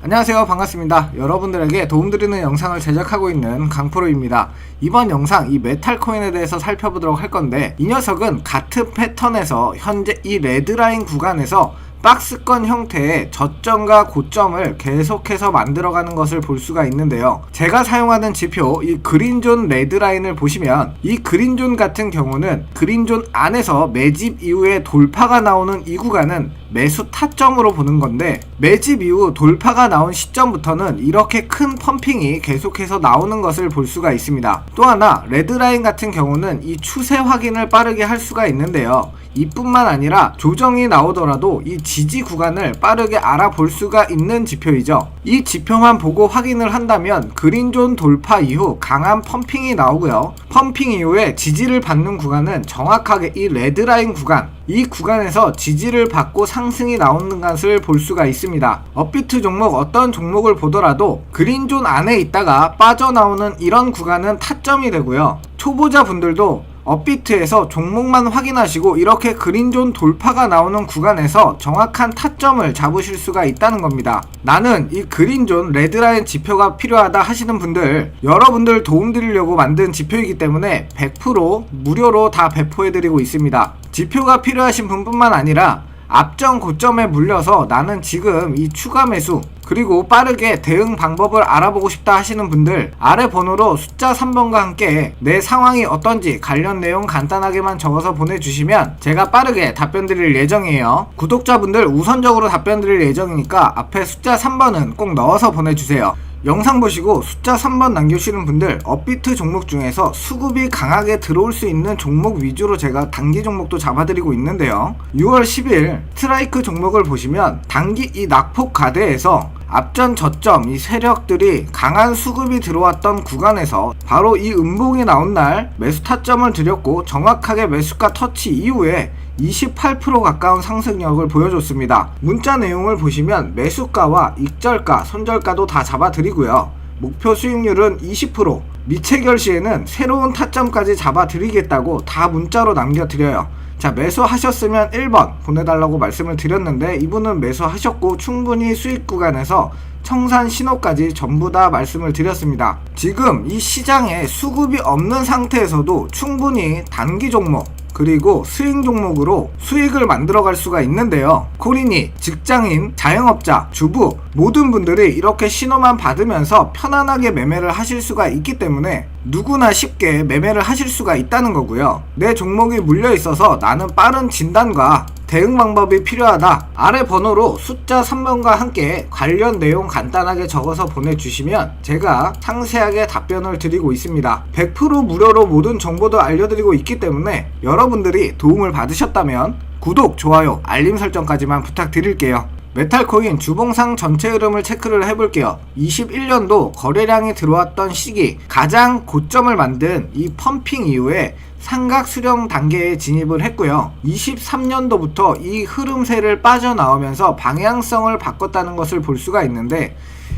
안녕하세요. 반갑습니다. 여러분들에게 도움드리는 영상을 제작하고 있는 강프로입니다. 이번 영상 이 메탈 코인에 대해서 살펴보도록 할 건데 이 녀석은 같은 패턴에서 현재 이 레드라인 구간에서 박스권 형태의 저점과 고점을 계속해서 만들어가는 것을 볼 수가 있는데요. 제가 사용하는 지표 이 그린존 레드라인을 보시면 이 그린존 같은 경우는 그린존 안에서 매집 이후에 돌파가 나오는 이 구간은 매수 타점으로 보는 건데 매집 이후 돌파가 나온 시점부터는 이렇게 큰 펌핑이 계속해서 나오는 것을 볼 수가 있습니다. 또 하나 레드라인 같은 경우는 이 추세 확인을 빠르게 할 수가 있는데요. 이뿐만 아니라 조정이 나오더라도 이 지지 구간을 빠르게 알아볼 수가 있는 지표이죠. 이 지표만 보고 확인을 한다면 그린존 돌파 이후 강한 펌핑이 나오고요. 펌핑 이후에 지지를 받는 구간은 정확하게 이 레드라인 구간 이 구간에서 지지를 받고 상승이 나오는 것을 볼 수가 있습니다. 업비트 종목 어떤 종목을 보더라도 그린존 안에 있다가 빠져나오는 이런 구간은 타점이 되고요. 초보자 분들도 업비트에서 종목만 확인하시고 이렇게 그린존 돌파가 나오는 구간에서 정확한 타점을 잡으실 수가 있다는 겁니다. 나는 이 그린존 레드라인 지표가 필요하다 하시는 분들 여러분들 도움드리려고 만든 지표이기 때문에 100% 무료로 다 배포해드리고 있습니다. 지표가 필요하신 분뿐만 아니라 앞전 고점에 물려서 나는 지금 이 추가 매수 그리고 빠르게 대응 방법을 알아보고 싶다 하시는 분들 아래 번호로 숫자 3번과 함께 내 상황이 어떤지 관련 내용 간단하게만 적어서 보내주시면 제가 빠르게 답변 드릴 예정이에요. 구독자분들 우선적으로 답변 드릴 예정이니까 앞에 숫자 3번은 꼭 넣어서 보내주세요. 영상 보시고 숫자 3번 남겨주시는 분들 업비트 종목 중에서 수급이 강하게 들어올 수 있는 종목 위주로 제가 단기 종목도 잡아드리고 있는데요. 6월 10일 스트라이크 종목을 보시면 단기 이 낙폭 가대에서 앞전 저점 이 세력들이 강한 수급이 들어왔던 구간에서 바로 이 음봉이 나온 날 매수 타점을 드렸고 정확하게 매수가 터치 이후에 28% 가까운 상승력을 보여줬습니다. 문자 내용을 보시면 매수가와 익절가, 손절가도 다 잡아드리고요. 목표 수익률은 20%, 미체결 시에는 새로운 타점까지 잡아드리겠다고 다 문자로 남겨드려요. 자, 매수하셨으면 1번 보내달라고 말씀을 드렸는데 이분은 매수하셨고 충분히 수익 구간에서 청산 신호까지 전부 다 말씀을 드렸습니다. 지금 이 시장에 수급이 없는 상태에서도 충분히 단기 종목 그리고 스윙 종목으로 수익을 만들어갈 수가 있는데요. 코린이, 직장인, 자영업자, 주부 모든 분들이 이렇게 신호만 받으면서 편안하게 매매를 하실 수가 있기 때문에 누구나 쉽게 매매를 하실 수가 있다는 거고요. 내 종목이 물려 있어서 나는 빠른 진단과 대응 방법이 필요하다. 아래 번호로 숫자 3번과 함께 관련 내용 간단하게 적어서 보내주시면 제가 상세하게 답변을 드리고 있습니다. 100% 무료로 모든 정보도 알려드리고 있기 때문에 여러분들이 도움을 받으셨다면 구독, 좋아요, 알림 설정까지만 부탁드릴게요. 메탈코인 주봉상 전체 흐름을 체크를 해볼게요. 21년도 거래량이 들어왔던 시기 가장 고점을 만든 이 펌핑 이후에 삼각 수렴 단계에 진입을 했고요. 23년도부터 이 흐름세를 빠져나오면서 방향성을 바꿨다는 것을 볼 수가 있는데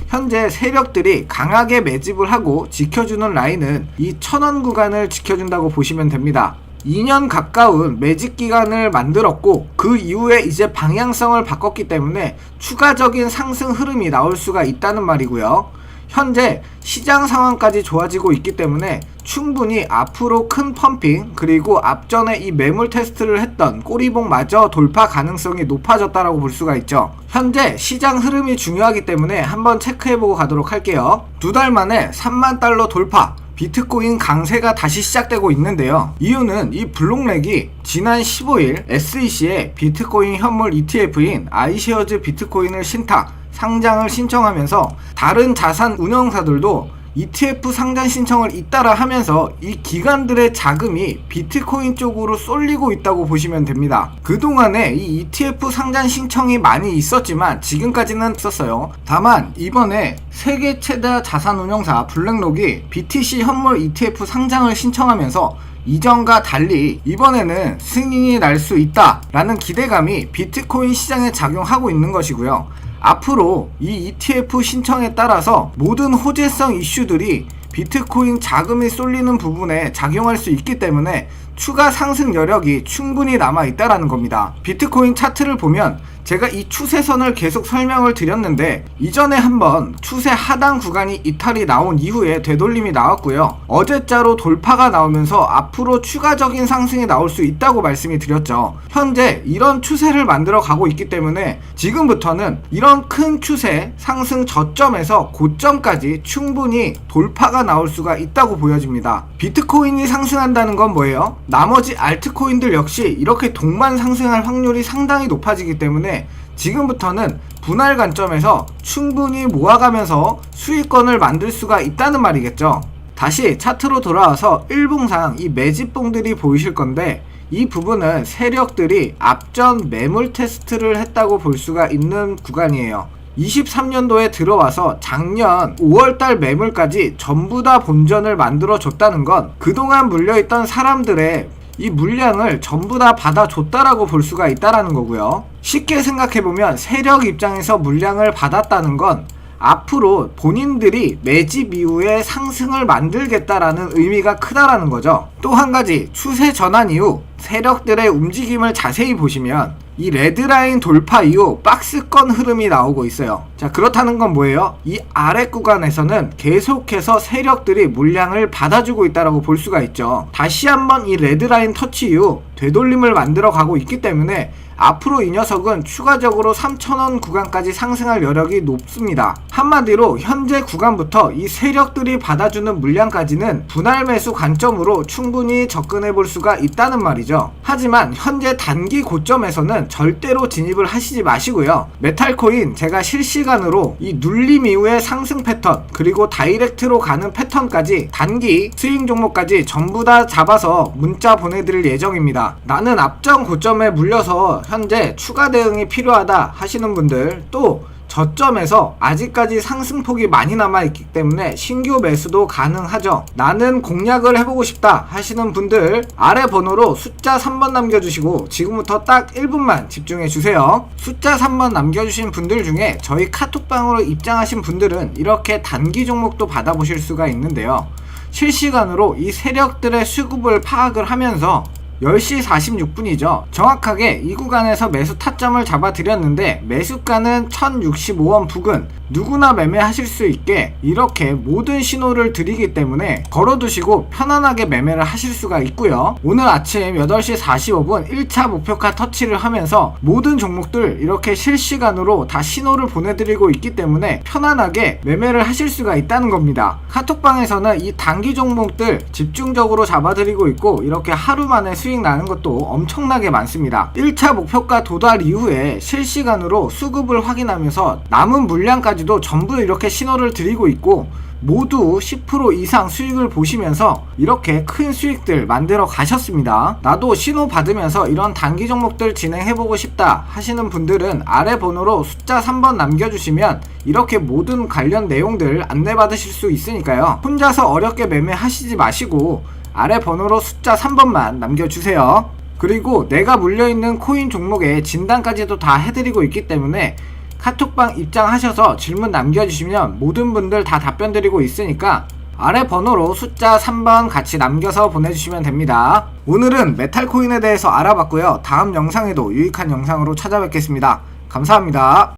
현재 세력들이 강하게 매집을 하고 지켜주는 라인은 이 천원 구간을 지켜준다고 보시면 됩니다. 2년 가까운 매직 기간을 만들었고 그 이후에 이제 방향성을 바꿨기 때문에 추가적인 상승 흐름이 나올 수가 있다는 말이고요. 현재 시장 상황까지 좋아지고 있기 때문에 충분히 앞으로 큰 펌핑 그리고 앞전에 이 매물 테스트를 했던 꼬리봉마저 돌파 가능성이 높아졌다라고 볼 수가 있죠. 현재 시장 흐름이 중요하기 때문에 한번 체크해보고 가도록 할게요. 두 달 만에 3만 달러 돌파 비트코인 강세가 다시 시작되고 있는데요. 이유는 이 블록렉이 지난 15일 SEC의 비트코인 현물 ETF인 아이쉐어즈 비트코인을 신탁, 상장을 신청하면서 다른 자산 운영사들도 ETF 상장 신청을 잇따라 하면서 이 기관들의 자금이 비트코인 쪽으로 쏠리고 있다고 보시면 됩니다. 그동안에 이 ETF 상장 신청이 많이 있었지만 지금까지는 있었어요. 다만 이번에 세계 최대 자산 운용사 블랙록이 BTC 현물 ETF 상장을 신청하면서 이전과 달리 이번에는 승인이 날 수 있다라는 기대감이 비트코인 시장에 작용하고 있는 것이고요. 앞으로 이 ETF 신청에 따라서 모든 호재성 이슈들이 비트코인 자금이 쏠리는 부분에 작용할 수 있기 때문에 추가 상승 여력이 충분히 남아 있다라는 겁니다. 비트코인 차트를 보면 제가 이 추세선을 계속 설명을 드렸는데 이전에 한번 추세 하단 구간이 이탈이 나온 이후에 되돌림이 나왔고요. 어제자로 돌파가 나오면서 앞으로 추가적인 상승이 나올 수 있다고 말씀이 드렸죠. 현재 이런 추세를 만들어 가고 있기 때문에 지금부터는 이런 큰 추세 상승 저점에서 고점까지 충분히 돌파가 나올 수가 있다고 보여집니다. 비트코인이 상승한다는 건 뭐예요? 나머지 알트코인들 역시 이렇게 동반 상승할 확률이 상당히 높아지기 때문에 지금부터는 분할 관점에서 충분히 모아가면서 수익권을 만들 수가 있다는 말이겠죠. 다시 차트로 돌아와서 일봉상 이 매집봉들이 보이실 건데 이 부분은 세력들이 앞전 매물 테스트를 했다고 볼 수가 있는 구간이에요. 23년도에 들어와서 작년 5월달 매물까지 전부 다 본전을 만들어 줬다는 건 그동안 물려있던 사람들의 이 물량을 전부 다 받아줬다라고 볼 수가 있다라는 거고요. 쉽게 생각해보면 세력 입장에서 물량을 받았다는 건 앞으로 본인들이 매집 이후에 상승을 만들겠다라는 의미가 크다라는 거죠. 또 한 가지 추세 전환 이후 세력들의 움직임을 자세히 보시면 이 레드라인 돌파 이후 박스권 흐름이 나오고 있어요. 자, 그렇다는 건 뭐예요? 이 아래 구간에서는 계속해서 세력들이 물량을 받아주고 있다라고 볼 수가 있죠. 다시 한번 이 레드라인 터치 이후 되돌림을 만들어 가고 있기 때문에 앞으로 이 녀석은 추가적으로 3,000원 구간까지 상승할 여력이 높습니다. 한마디로 현재 구간부터 이 세력들이 받아주는 물량까지는 분할 매수 관점으로 충분히 접근해 볼 수가 있다는 말이죠. 하지만 현재 단기 고점에서는 절대로 진입을 하시지 마시고요. 메탈코인 제가 실시간으로 이 눌림 이후의 상승 패턴 그리고 다이렉트로 가는 패턴까지 단기 스윙 종목까지 전부 다 잡아서 문자 보내드릴 예정입니다. 나는 앞전 고점에 물려서 현재 추가 대응이 필요하다 하시는 분들 또 저점에서 아직까지 상승폭이 많이 남아있기 때문에 신규 매수도 가능하죠. 나는 공략을 해보고 싶다 하시는 분들 아래 번호로 숫자 3번 남겨주시고 지금부터 딱 1분만 집중해주세요. 숫자 3번 남겨주신 분들 중에 저희 카톡방으로 입장하신 분들은 이렇게 단기 종목도 받아보실 수가 있는데요. 실시간으로 이 세력들의 수급을 파악을 하면서 10시 46분이죠. 정확하게 이 구간에서 매수 타점을 잡아드렸는데 매수가는 1065원 부근 누구나 매매하실 수 있게 이렇게 모든 신호를 드리기 때문에 걸어두시고 편안하게 매매를 하실 수가 있고요. 오늘 아침 8시 45분 1차 목표가 터치를 하면서 모든 종목들 이렇게 실시간으로 다 신호를 보내드리고 있기 때문에 편안하게 매매를 하실 수가 있다는 겁니다. 카톡방에서는 이 단기 종목들 집중적으로 잡아드리고 있고 이렇게 하루 만에 수익 나는 것도 엄청나게 많습니다. 1차 목표가 도달 이후에 실시간으로 수급을 확인하면서 남은 물량 까지도 전부 이렇게 신호를 드리고 있고 모두 10% 이상 수익을 보시면서 이렇게 큰 수익들 만들어 가셨습니다. 나도 신호 받으면서 이런 단기 종목들 진행해보고 싶다 하시는 분들은 아래 번호로 숫자 3번 남겨주시면 이렇게 모든 관련 내용들 안내받으실 수 있으니까요. 혼자서 어렵게 매매하시지 마시고 아래 번호로 숫자 3번만 남겨주세요. 그리고 내가 물려있는 코인 종목의 진단까지도 다 해드리고 있기 때문에 카톡방 입장하셔서 질문 남겨주시면 모든 분들 다 답변 드리고 있으니까 아래 번호로 숫자 3번 같이 남겨서 보내주시면 됩니다. 오늘은 메탈코인에 대해서 알아봤고요. 다음 영상에도 유익한 영상으로 찾아뵙겠습니다. 감사합니다.